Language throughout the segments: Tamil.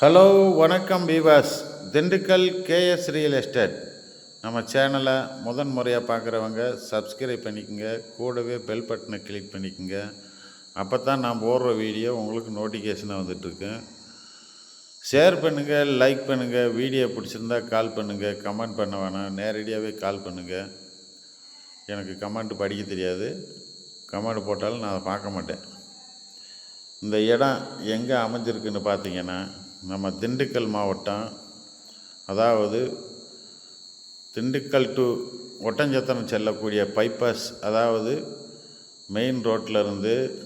ஹலோ வணக்கம் பீவாஸ் திண்டுக்கல் கேஎஸ் ரியல் எஸ்டேட். நம்ம சேனலை முதன் முறையாக பார்க்குறவங்க சப்ஸ்கிரைப் பண்ணிக்கோங்க. கூடவே பெல் பட்டனை கிளிக் பண்ணிக்கோங்க. அப்போ தான் நான் போடுற வீடியோ உங்களுக்கு நோட்டிஃபிகேஷனாக வந்துட்டுருக்கு. ஷேர் பண்ணுங்கள் லைக் பண்ணுங்கள் வீடியோ பிடிச்சிருந்தா கால் பண்ணுங்கள் கமெண்ட் பண்ண வேணாம். நேரடியாகவே கால் பண்ணுங்கள் எனக்கு கமெண்ட் படிக்க தெரியாது. கமெண்ட் போட்டாலும் நான் அதை பார்க்க மாட்டேன். இந்த இடம் எங்கே அமைஞ்சிருக்குன்னு பார்த்தீங்கன்னா நம்ம திண்டுக்கல் மாவட்டம் அதாவது திண்டுக்கல் டு ஒட்டஞ்சத்திரம் செல்லக்கூடிய பைபாஸ் அதாவது மெயின் ரோட்டில் இருந்து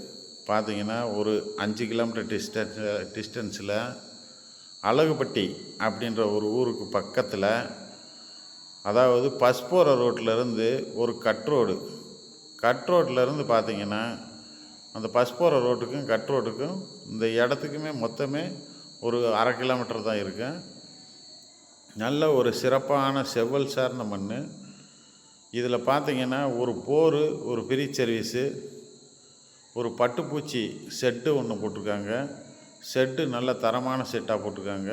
ஒரு அஞ்சு கிலோமீட்டர் டிஸ்டன்ஸ் டிஸ்டன்ஸில் அழகுப்பட்டி அப்படின்ற ஒரு ஊருக்கு பக்கத்தில் அதாவது பஸ்போர ரோட்டில் ஒரு கட் ரோடு கட் இருந்து பார்த்தீங்கன்னா அந்த பஸ்போர ரோட்டுக்கும் கட் ரோட்டுக்கும் இந்த இடத்துக்குமே மொத்தமே ஒரு அரை கிலோமீட்டர் தான் இருக்கும் நல்ல ஒரு சிறப்பான செவ்வல் சார்ந்த மண் இதில் பார்த்தீங்கன்னா ஒரு போர் ஒரு ஃப்ரீ சர்வீஸு ஒரு பட்டுப்பூச்சி செட்டு ஒன்று போட்டிருக்காங்க. செட்டு நல்ல தரமான செட்டாக போட்டிருக்காங்க.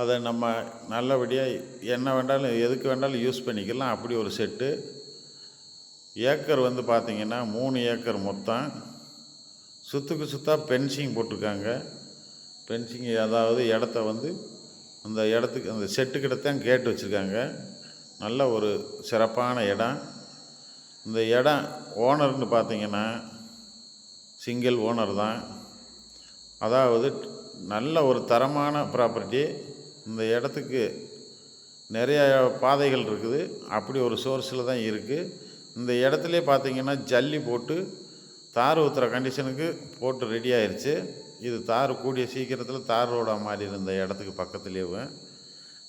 அதை நம்ம நல்லபடியாக என்ன வேண்டாலும் எதுக்கு வேண்டாலும் யூஸ் பண்ணிக்கலாம். அப்படி ஒரு செட்டு ஏக்கர் வந்து பார்த்திங்கன்னா மூணு ஏக்கர் மொத்தம். சுற்றுக்கு சுத்தாக பென்சிங் போட்டிருக்காங்க. ஃபென்சிங் அதாவது இடத்த வந்து அந்த இடத்துக்கு அந்த செட்டுக்கிட்ட தான் கேட்டு வச்சுருக்காங்க. நல்ல ஒரு சிறப்பான இடம். இந்த இடம் ஓனர்னு பார்த்தீங்கன்னா சிங்கிள் ஓனர் தான். அதாவது நல்ல ஒரு தரமான ப்ராப்பர்ட்டி இந்த இடத்துக்கு நிறைய பாதைகள் இருக்குது. அப்படி ஒரு சோர்ஸில் தான் இருக்குது இந்த இடத்துல பார்த்திங்கன்னா ஜல்லி போட்டு தார் ஊற்றுற கண்டிஷனுக்கு போட்டு ரெடி ஆயிடுச்சு இது தார் கூடிய சீக்கிரத்தில் தார் ரோடாக மாறி இருந்த இடத்துக்கு பக்கத்துலேயே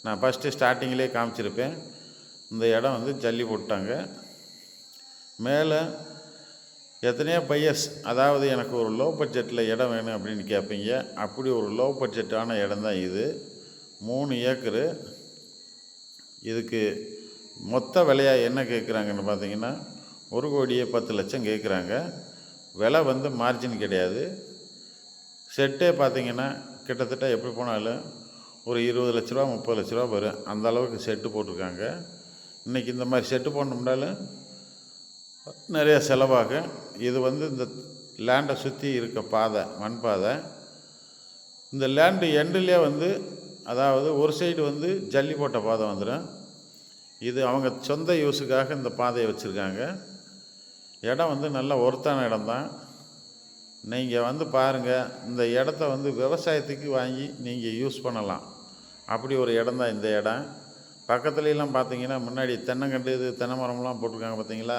நான் ஃபஸ்ட்டு ஸ்டார்டிங்கிலே காமிச்சிருப்பேன். இந்த இடம் வந்து ஜல்லி போட்டாங்க. மேலே எத்தனையோ பையஸ் அதாவது எனக்கு ஒரு லோ பட்ஜெட்டில் இடம் வேணும் அப்படின்னு கேட்பீங்க அப்படி ஒரு லோ பட்ஜெட்டான இடம் தான் இது. மூணு ஏக்கரு. இதுக்கு மொத்த விலையாக என்ன கேட்குறாங்கன்னு பார்த்தீங்கன்னா ஒரு கோடியே பத்து லட்சம் கேட்குறாங்க விலை வந்து மார்ஜின் கிடையாது. செட்டே பார்த்தீங்கன்னா கிட்டத்தட்ட எப்படி போனாலும் ஒரு இருபது லட்ச ரூபா முப்பது லட்ச ரூபா வரும். அந்த அளவுக்கு செட்டு போட்டிருக்காங்க. இன்றைக்கி இந்த மாதிரி செட்டு போடணும்னாலும் நிறைய செலவாகும். இது வந்து இந்த லேண்டை சுற்றி இருக்க பாதை மண் பாதை. இந்த லேண்டு எண்டுலேயே வந்து அதாவது ஒரு சைடு வந்து ஜல்லி போட்ட பாதை வந்துடும். இது அவங்க சொந்த யூஸுக்காக இந்த பாதையை வச்சுருக்காங்க. இடம் வந்து நல்ல ஒருத்தான இடம் தான் நீங்கள் வந்து பாருங்கள் இந்த இடத்த வந்து விவசாயத்துக்கு வாங்கி நீங்கள் யூஸ் பண்ணலாம். அப்படி ஒரு இடம் தான் இந்த இடம். பக்கத்துலலாம் பார்த்தீங்கன்னா முன்னாடி தென்னங்கண்டு இது தென்னை மரம்லாம் போட்டிருக்காங்க பார்த்தீங்களா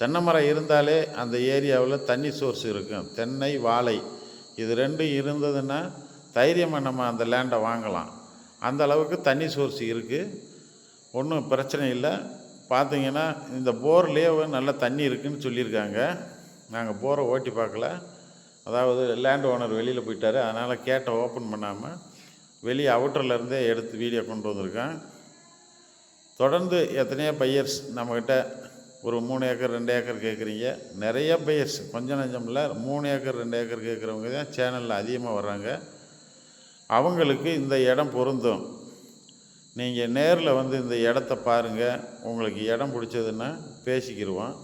தென்னை மரம் இருந்தாலே அந்த ஏரியாவில் தண்ணி சோர்ஸ் இருக்கும். தென்னை வாழை இது ரெண்டும் இருந்ததுன்னா தைரியமாக நம்ம அந்த லேண்டை வாங்கலாம். அந்த அளவுக்கு தண்ணி சோர்ஸ் இருக்குது ஒன்றும் பிரச்சனை இல்லை. பார்த்தீங்கன்னா இந்த போர்லேயே நல்ல தண்ணி இருக்குதுன்னு சொல்லியிருக்காங்க. நாங்கள் போரை ஓட்டி பார்க்கல. அதாவது லேண்ட் ஓனர் வெளியில் போயிட்டார். அதனால் கேட்டை ஓப்பன் பண்ணாமல் வெளியே அவுட்டர்லேருந்தே எடுத்து வீடியோ கொண்டு வந்திருக்கேன். தொடர்ந்து எத்தனையோ பையர்ஸ் நம்மக்கிட்ட ஒரு மூணு ஏக்கர் ரெண்டு ஏக்கர் கேட்குறீங்க நிறைய பையர்ஸ் கொஞ்சம் நஞ்சமில்ல மூணு ஏக்கர் ரெண்டு ஏக்கர் கேட்குறவங்க தான் சேனலில் அதிகமாக வர்றாங்க. அவங்களுக்கு இந்த இடம் பொருந்தும். நீங்கள் நேரில் வந்து இந்த இடத்த பாருங்கள் உங்களுக்கு இடம் பிடிச்சதுன்னா பேசிக்கிடுவோம்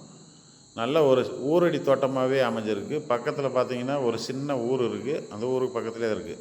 நல்ல ஒரு ஊரடி தோட்டமாகவே அமைஞ்சிருக்கு. பக்கத்தில் பார்த்தீங்கன்னா ஒரு சின்ன ஊர் இருக்குது அந்த ஊருக்கு பக்கத்துலேயே இருக்குது